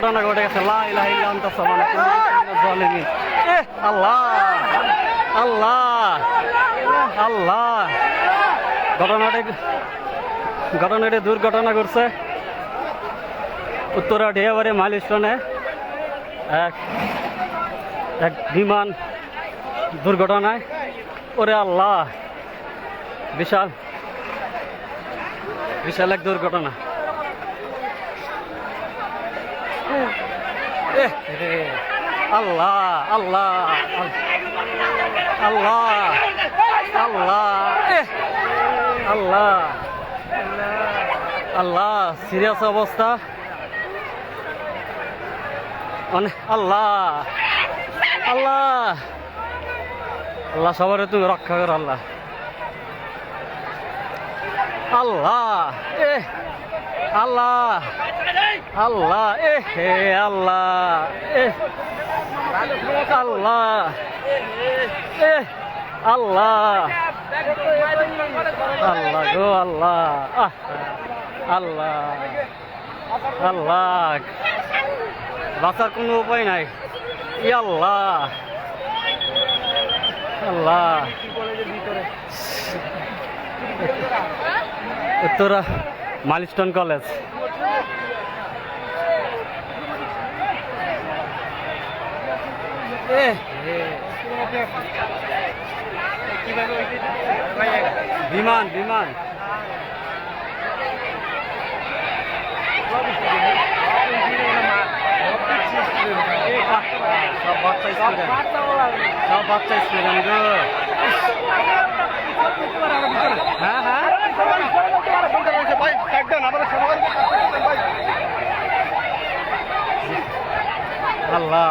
ঘটনা আল্লাহ আল্লাহ আল্লাহ। ঘটনাটি দুর্ঘটনা ঘটছে। উত্তরা ঢেয়াবাড়ি মাইল এক এক বিমান দুর্ঘটনায়। ওরে আল্লাহ, বিশাল বিশাল এক দুর্ঘটনা এ রে, আল্লাহ আল্লাহ আল্লাহ আল্লাহ আল্লাহ আল্লাহ, সিরিয়াস অবস্থা। অনেক আল্লাহ আল্লাহ আল্লাহ, সবার তুমি রক্ষা করো, আল্লাহ। আল্লাহ, এ আল্লাহ। আল্লাহ, এ হে আল্লাহ, এ আল্লাহ এ আল্লাহ। আল্লাহ গো আল্লাহ আল্লাহ আল্লাহ। বাঁচার কোনো উপায় নাই। ই আল্লাহ। আল্লাহ। Uttara milestone college. বিমান বিমান। সব বাচ্চা স্টুডেন্ট সব বাচ্চা স্টুডেন্ট গো হ্যাঁ হ্যাঁ আল্লাহ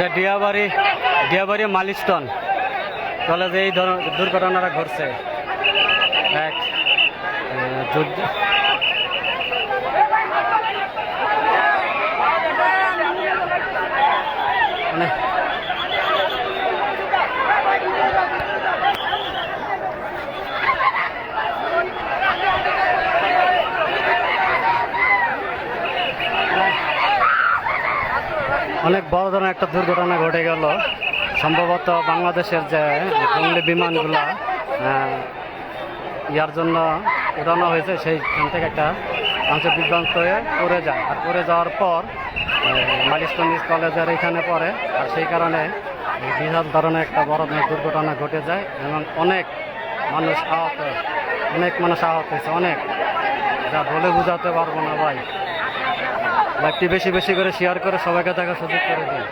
এটা ডিয়াবাড়ি ডিয়াবাড়ি মালিস্টন কলেজে এই দুর্ঘটনাটা ঘটছে। এক যুদ্ধ- মানে অনেক বড় ধরনের একটা দুর্ঘটনা ঘটে গেল। সম্ভবত বাংলাদেশের যে জঙ্গলি বিমানগুলা ইয়ার জন্য উড়ানো হয়েছে, সেইখান থেকে একটা অংশ বিভ্রান্ত হয়ে পড়ে যায়। আর পড়ে যাওয়ার পর মালিস্টন কলেজের এখানে পড়ে, আর সেই কারণে বিশাল ধরনের একটা বড় ধরনের দুর্ঘটনা ঘটে যায় এবং অনেক মানুষ আহত, অনেক মানুষ আহত হয়েছে, অনেক। যা বলে বোঝাতে পারব না ভাই। লাইভটি বেশি বেশি করে শেয়ার করে সবাইকে দেখার সুযোগ করে দিন।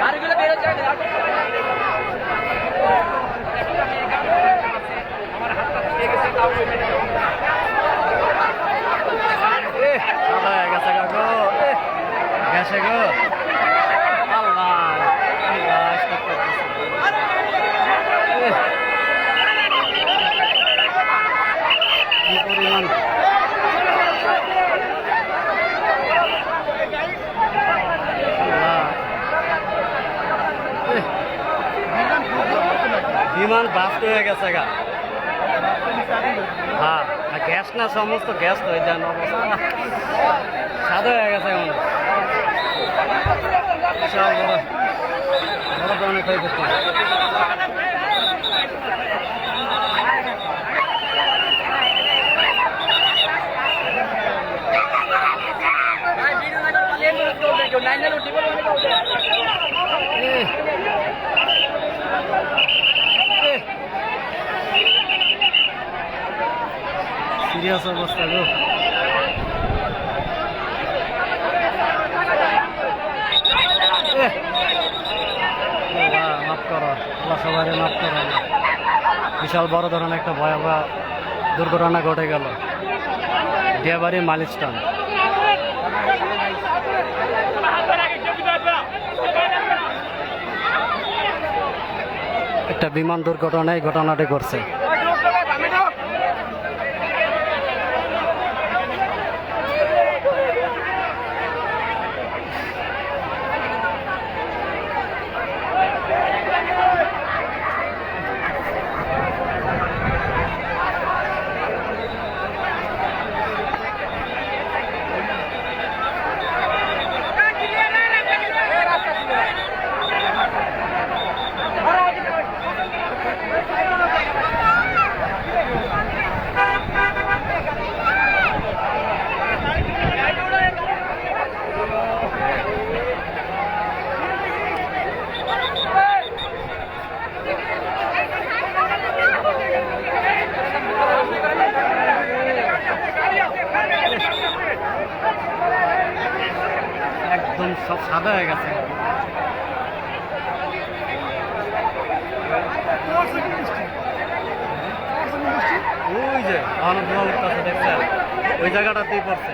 গাড়িগুলো বেরোচ্ছে এ, সাদা হয়ে গেছে গা গো এ, গেছে গো আল্লাহ আল্লাহ, stop করতেছে। এ, কি পরিমাণ আল্লাহ। এ, বিমান বাস্ট হয়ে গেছে গা। হ্যাঁ গ্যাস না সমস্ত গ্যাস এই যেন অবস্থা। সাদা হয়ে গেছে এখন। বিশাল বড় বড় ধরনের ক্ষয়ক্ষতি। এ, এ, সিরিয়াস অবস্থা, গো। মাফ করো সবাই মাফ করো। বিশাল বড় ধরনের একটা ভয়াবহ দুর্ঘটনা ঘটে গেল। ডিয়াবাড়ি মালিস্টান একটা বিমান দুর্ঘটনায় ঘটনাটি ঘটছে। একদম সব সাদা হয়ে গেছে। ওই যে আনন্দ দেখছেন? ওই জায়গাটাতেই পড়ছে।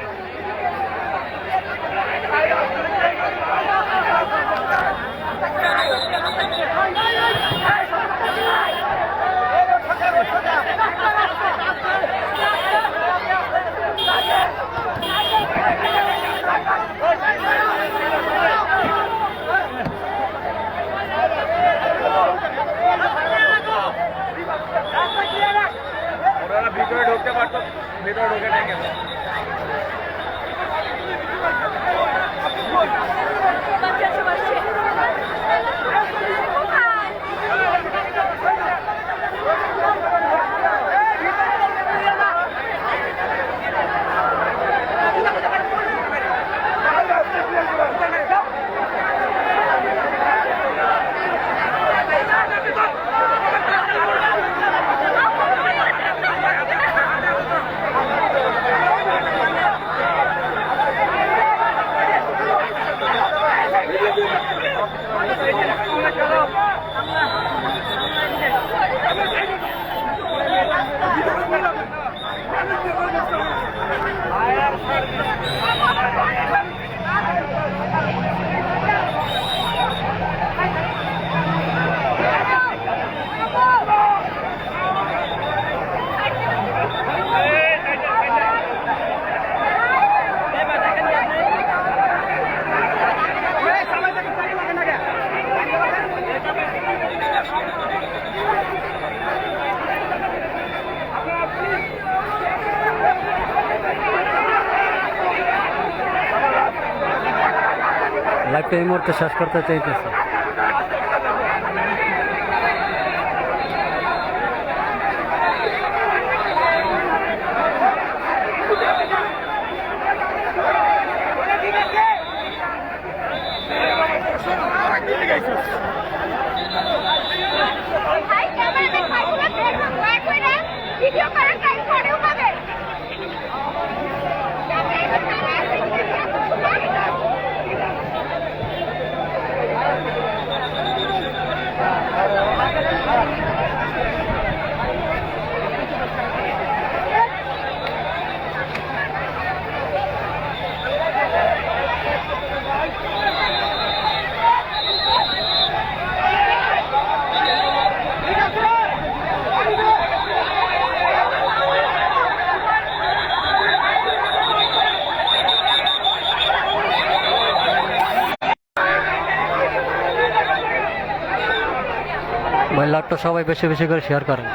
वाटप वेगळं डोक्यात লাইভটা এই মুহূর্তে শেষ করতে চাইতেছে। ভিডিও করার লাইভটা সবাই বেশি বেশি করে শেয়ার করেন